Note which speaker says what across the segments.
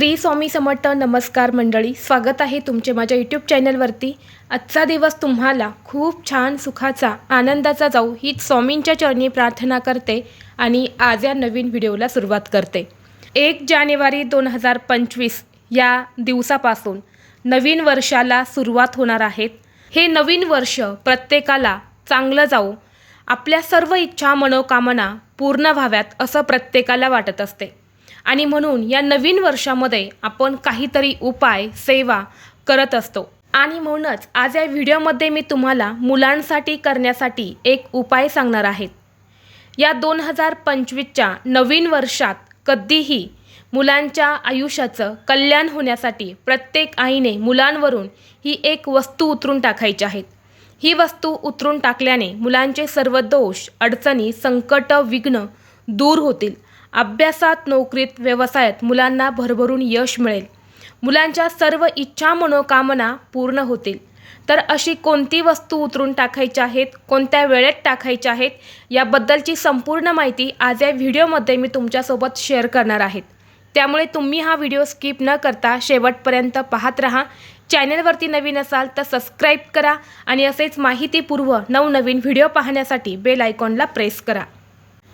Speaker 1: श्री स्वामी समर्थ नमस्कार मंडळी स्वागत आहे तुमचे माझ्या यूट्यूब चॅनलवरती आजचा दिवस तुम्हाला खूप छान सुखाचा आनंदाचा जाऊ ही स्वामींच्या चरणी प्रार्थना करते आणि आज या नवीन व्हिडिओला सुरुवात करते. एक जानेवारी दोन हजार पंचवीस या दिवसापासून नवीन वर्षाला सुरुवात होणार आहेत हे नवीन वर्ष प्रत्येकाला चांगलं जाऊ आपल्या सर्व इच्छा मनोकामना पूर्ण व्हाव्यात असं प्रत्येकाला वाटत असते. आणि म्हणून या नवीन वर्षामध्ये आपण काहीतरी उपाय सेवा करत असतो. आणि म्हणूनच आज या व्हिडिओमध्ये मी तुम्हाला मुलांसाठी करण्यासाठी एक उपाय सांगणार आहेत या दोन हजार पंचवीसच्या नवीन वर्षात कधीही मुलांच्या आयुष्याचं कल्याण होण्यासाठी प्रत्येक आईने मुलांवरून ही एक वस्तू उतरून टाकायची आहेत ही वस्तू उतरून टाकल्याने मुलांचे सर्व दोष अडचणी संकट विघ्न दूर होतील. अभ्यासात नोकरीत व्यवसायात मुलांना भरभरून यश मिळेल. मुलांच्या सर्व इच्छा मनोकामना पूर्ण होतील. तर अशी कोणती वस्तू उतरून टाकायच्या आहेत कोणत्या वेळेत टाकायच्या आहेत याबद्दलची संपूर्ण माहिती आज या व्हिडिओमध्ये मी तुमच्यासोबत शेअर करणार आहेत त्यामुळे तुम्ही हा व्हिडिओ स्किप न करता शेवटपर्यंत पाहत राहा. चॅनलवरती नवीन असाल तर सबस्क्राईब करा आणि असेच माहितीपूर्व नवनवीन व्हिडिओ पाहण्यासाठी बेल आयकॉनला प्रेस करा.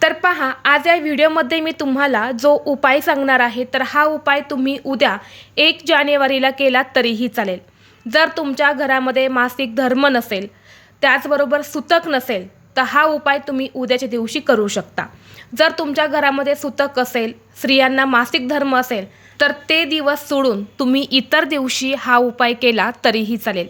Speaker 1: तर पहा आज या व्हिडिओमध्ये मी तुम्हाला जो उपाय सांगणार आहे तर हा उपाय तुम्ही उद्या एक जानेवारीला केला तरीही चालेल. जर तुमच्या घरामध्ये मासिक धर्म नसेल त्याचबरोबर सुतक नसेल तर हा उपाय तुम्ही उद्याच्या दिवशी करू शकता. जर तुमच्या घरामध्ये सुतक असेल स्त्रियांना मासिक धर्म असेल तर ते दिवस सोडून तुम्ही इतर दिवशी हा उपाय केला तरीही चालेल.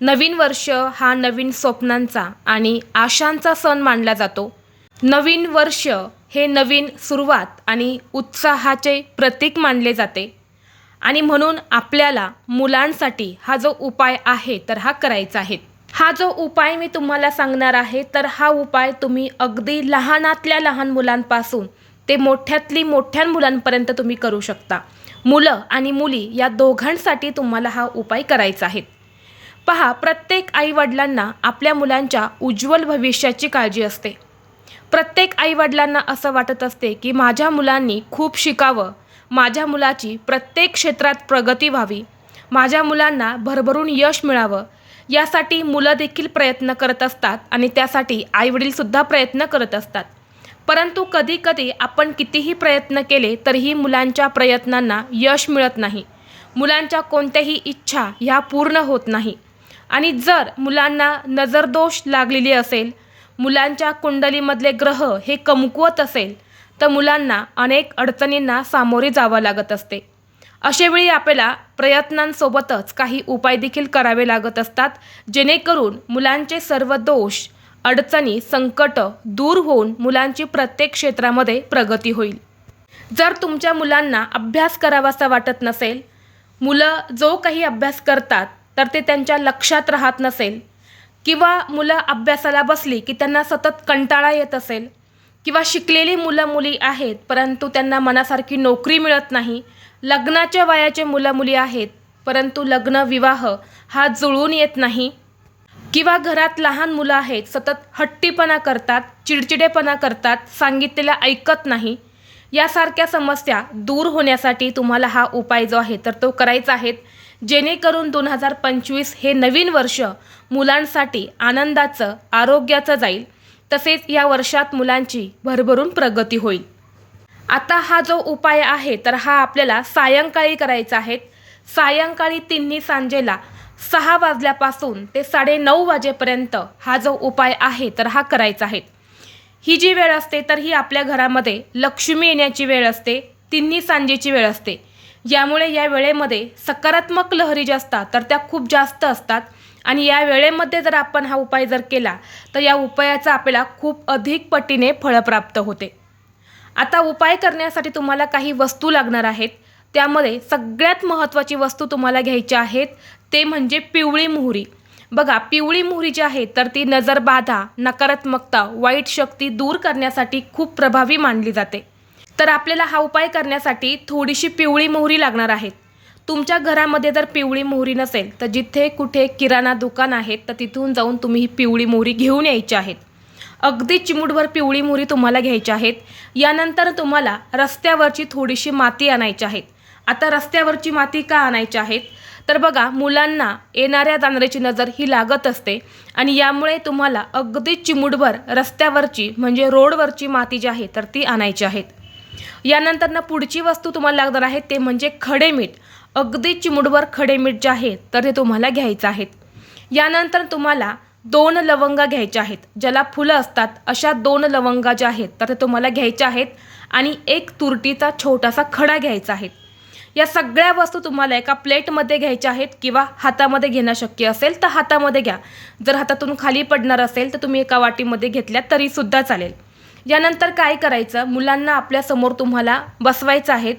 Speaker 1: नवीन वर्ष हा नवीन स्वप्नांचा आणि आशांचा सण मानला जातो. नवीन वर्ष हे नवीन सुरुवात आणि उत्साहाचे प्रतीक मानले जाते. आणि म्हणून आपल्याला मुलांसाठी हा जो उपाय आहे तर हा करायचा आहे. हा जो उपाय मी तुम्हाला सांगणार आहे तर हा उपाय तुम्ही अगदी लहानातल्या लहान मुलांपासून ते मोठ्यातली मोठ्या मुलांपर्यंत तुम्ही करू शकता. मुलं आणि मुली या दोघांसाठी तुम्हाला हा उपाय करायचा आहे. पहा प्रत्येक आईवडिलांना आपल्या मुलांच्या उज्ज्वल भविष्याची काळजी असते. प्रत्येक आईवडिलांना असं वाटत असते की माझ्या मुलांनी खूप शिकावं. माझ्या मुलाची प्रत्येक क्षेत्रात प्रगती व्हावी. माझ्या मुलांना भरभरून यश मिळावं. यासाठी मुलं देखील प्रयत्न करत असतात आणि त्यासाठी आईवडीलसुद्धा प्रयत्न करत असतात. परंतु कधीकधी आपण कितीही प्रयत्न केले तरीही मुलांच्या प्रयत्नांना यश मिळत नाही. मुलांच्या कोणत्याही इच्छा ह्या पूर्ण होत नाही. आणि जर मुलांना नजरदोष लागलेली असेल मुलांच्या कुंडलीमधले ग्रह हे कमकुवत असेल तर मुलांना अनेक अडचणींना सामोरे जावं लागत असते. अशावेळी आपल्याला प्रयत्नांसोबतच काही उपाय देखील करावे लागत असतात जेणेकरून मुलांचे सर्व दोष अडचणी संकट दूर होऊन मुलांची प्रत्येक क्षेत्रामध्ये प्रगती होईल. जर तुमच्या मुलांना अभ्यास करावासा वाटत नसेल मुलं जो काही अभ्यास करतात तर ते त्यांच्या लक्षात राहत नसेल किंवा मुलं अभ्यासाला बसली की त्यांना सतत कंटाळा येत असेल किंवा शिकलेली मुलं मुली आहेत परंतु त्यांना मनासारखी नोकरी मिळत नाही लग्नाच्या वयाचे मुलं मुली आहेत परंतु लग्न विवाह हा जुळून येत नाही किंवा घरात लहान मुलं आहेत सतत हट्टीपणा करतात चिडचिडेपणा करतात सांगितलेलं ऐकत नाही यासारख्या समस्या दूर होण्यासाठी तुम्हाला हा उपाय जो आहे तर तो करायचा आहे. जेणेकरून दोन हजार पंचवीस हे नवीन वर्ष मुलांसाठी आनंदाचं आरोग्याचं जाईल. तसेच या वर्षात मुलांची भरभरून प्रगती होईल. आता हा जो उपाय आहे तर हा आपल्याला सायंकाळी करायचा आहे. सायंकाळी तिन्ही सांजेला सहा वाजल्यापासून ते साडेनऊ वाजेपर्यंत हा जो उपाय आहे तर हा करायचा आहे. ही जी वेळ असते तर ही आपल्या घरामध्ये लक्ष्मी येण्याची वेळ असते तिन्ही सांजेची वेळ असते. यामुळे या वेळेमध्ये सकारात्मक लहरी ज्या असतात तर त्या खूप जास्त असतात. आणि या वेळेमध्ये जर आपण हा उपाय जर केला तर या उपायाचा आपल्याला खूप अधिक पटीने फळ प्राप्त होते. आता उपाय करण्यासाठी तुम्हाला काही वस्तू लागणार आहेत. त्यामध्ये सगळ्यात महत्त्वाची वस्तू तुम्हाला घ्यायची आहेत ते म्हणजे पिवळी मोहरी. बघा पिवळी मोहरी जी आहे तर ती नजरबाधा नकारात्मकता वाईट शक्ती दूर करण्यासाठी खूप प्रभावी मानली जाते. तर आपल्याला हा उपाय करण्यासाठी थोडीशी पिवळी मोहरी लागणार आहेत तुमच्या घरामध्ये जर पिवळी मोहरी नसेल तर जिथे कुठे किराणा दुकान आहेत तर तिथून जाऊन तुम्ही ही पिवळी मोहरी घेऊन यायची आहेत. अगदी चिमूटभर पिवळी मोहरी तुम्हाला घ्यायची आहेत. यानंतर तुम्हाला रस्त्यावरची थोडीशी माती आणायची आहेत. आता रस्त्यावरची माती का आणायची आहेत? तर बघा मुलांना येणाऱ्या जाणाऱ्याची नजर ही लागत असते आणि यामुळे तुम्हाला अगदी चिमुडभर रस्त्यावरची म्हणजे रोडवरची माती जी आहे तर ती आणायची आहेत. यानंतर ना पुढची वस्तू तुम्हाला लागणार आहे ते म्हणजे खडे मीठ. अगदी चिमुडभर खडे मीठ जे आहे तर ते तुम्हाला घ्यायचं आहेत यानंतर तुम्हाला दोन लवंगा घ्यायच्या आहेत. ज्याला फुलं असतात अशा दोन लवंगा ज्या आहेत तर ते तुम्हाला घ्यायच्या आहेत. आणि एक तुरटीचा छोटासा खडा घ्यायचा आहे. या सगळ्या वस्तू तुम्हाला एका प्लेटमध्ये घ्यायच्या आहेत किंवा हातामध्ये घेणं शक्य असेल तर हातामध्ये घ्या. जर हातातून खाली पडणार असेल तर तुम्ही एका वाटीमध्ये घेतल्या तरीसुद्धा चालेल. यानंतर काय करायचं? मुलांना आपल्यासमोर तुम्हाला बसवायचं आहेत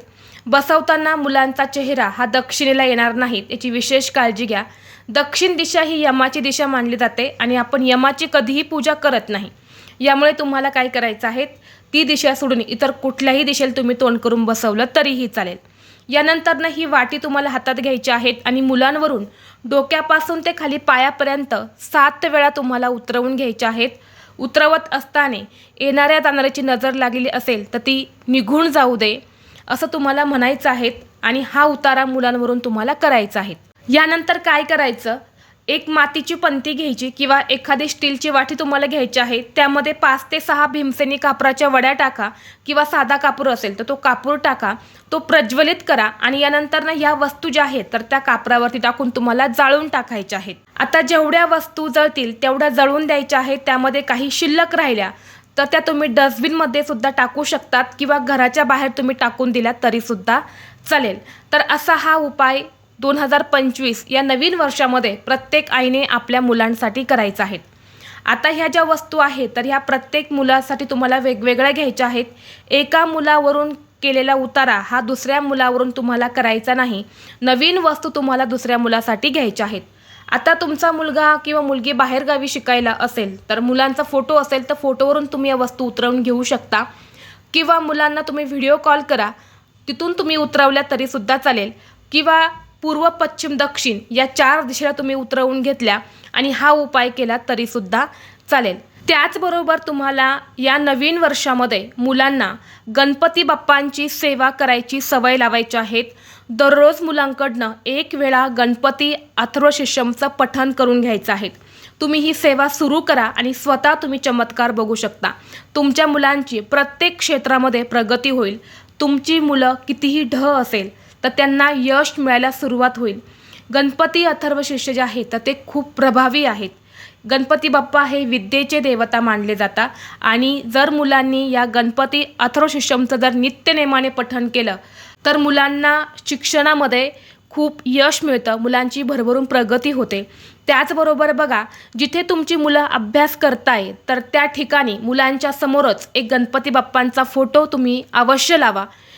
Speaker 1: बसवताना मुलांचा चेहरा हा दक्षिणेला येणार नाही. याची विशेष काळजी घ्या. दक्षिण दिशा ही यमाची दिशा मानली जाते आणि आपण यमाची कधीही पूजा करत नाही. यामुळे तुम्हाला काय करायचं आहे? ती दिशा सोडून इतर कुठल्याही दिशेला तुम्ही तोंड करून बसवलं तरीही चालेल. यानंतरनं ही वाटी तुम्हाला हातात घ्यायची आहेत आणि मुलांवरून डोक्यापासून ते खाली पायापर्यंत सात वेळा तुम्हाला उतरवून घ्यायच्या आहेत. उतरवत असताना येणाऱ्या जाणाऱ्याची नजर लागलेली असेल तर ती निघून जाऊ दे असं तुम्हाला म्हणायचं आहे आणि हा उतारा मुलांवरून तुम्हाला करायचा आहे. यानंतर काय करायचं? एक मातीची पंती घ्यायची किंवा एखादी स्टीलची वाटी तुम्हाला घ्यायची आहे त्यामध्ये पाच ते सहा भीमसेनी कापराच्या वड्या टाका किंवा साधा कापूर असेल तर तो कापूर टाका तो प्रज्वलित करा आणि यानंतर ना या वस्तू ज्या आहेत तर त्या कापरावरती टाकून तुम्हाला जाळून टाकायच्या आहेत. आता जेवढ्या वस्तू जळतील तेवढ्या जळून द्यायच्या आहेत त्यामध्ये काही शिल्लक राहिल्या तर त्या तुम्ही डस्टबिनमध्ये सुद्धा टाकू शकतात किंवा घराच्या बाहेर तुम्ही टाकून दिल्या तरीसुद्धा चालेल. तर असा हा उपाय दोन हजार पंचवीस या नवीन वर्षामध्ये प्रत्येक आईने आपल्या मुलांसाठी करायचं आहे. आता ह्या ज्या वस्तू आहेत तर ह्या प्रत्येक मुलासाठी तुम्हाला वेगवेगळ्या घ्यायच्या आहेत. एका मुलावरून केलेला उतारा हा दुसऱ्या मुलावरून तुम्हाला करायचा नाही. नवीन वस्तू तुम्हाला दुसऱ्या मुलासाठी घ्यायच्या आहेत. आता तुमचा मुलगा किंवा मुलगी बाहेरगावी शिकायला असेल तर मुलांचा फोटो असेल तर फोटोवरून तुम्ही या वस्तू उतरवून घेऊ शकता. किंवा मुलांना तुम्ही व्हिडिओ कॉल करा तिथून तुम्ही उतरवल्या तरीसुद्धा चालेल. किंवा पूर्व पश्चिम दक्षिण या चार दिशेला तुम्ही उतरवून घेतल्या आणि हा उपाय केला तरीसुद्धा चालेल. त्याचबरोबर तुम्हाला या नवीन वर्षामध्ये मुलांना गणपती बाप्पांची सेवा करायची सवय लावायची आहेत. दररोज मुलांकडनं एक वेळा गणपती अथर्वशिष्यमचं पठण करून घ्यायचं आहे. तुम्ही ही सेवा सुरू करा आणि स्वतः तुम्ही चमत्कार बघू शकता. तुमच्या मुलांची प्रत्येक क्षेत्रामध्ये प्रगती होईल. तुमची मुलं कितीही ढ असेल तर त्यांना यश मिळायला सुरुवात होईल. गणपती अथर्व शिष्य जे आहेत तर ते खूप प्रभावी आहेत. गणपती बाप्पा हे विद्येचे देवता मानले जातात आणि जर मुलांनी या गणपती अथर्व शिष्यमचं जर नित्यनेमाने पठण केलं तर मुलांना शिक्षणामध्ये खूप यश मिळतं मुलांची भरभरून प्रगती होते. त्याचबरोबर बघा जिथे तुमची मुलं अभ्यास करताय तर त्या ठिकाणी मुलांच्या समोरच एक गणपती बाप्पांचा फोटो तुम्ही अवश्य लावा.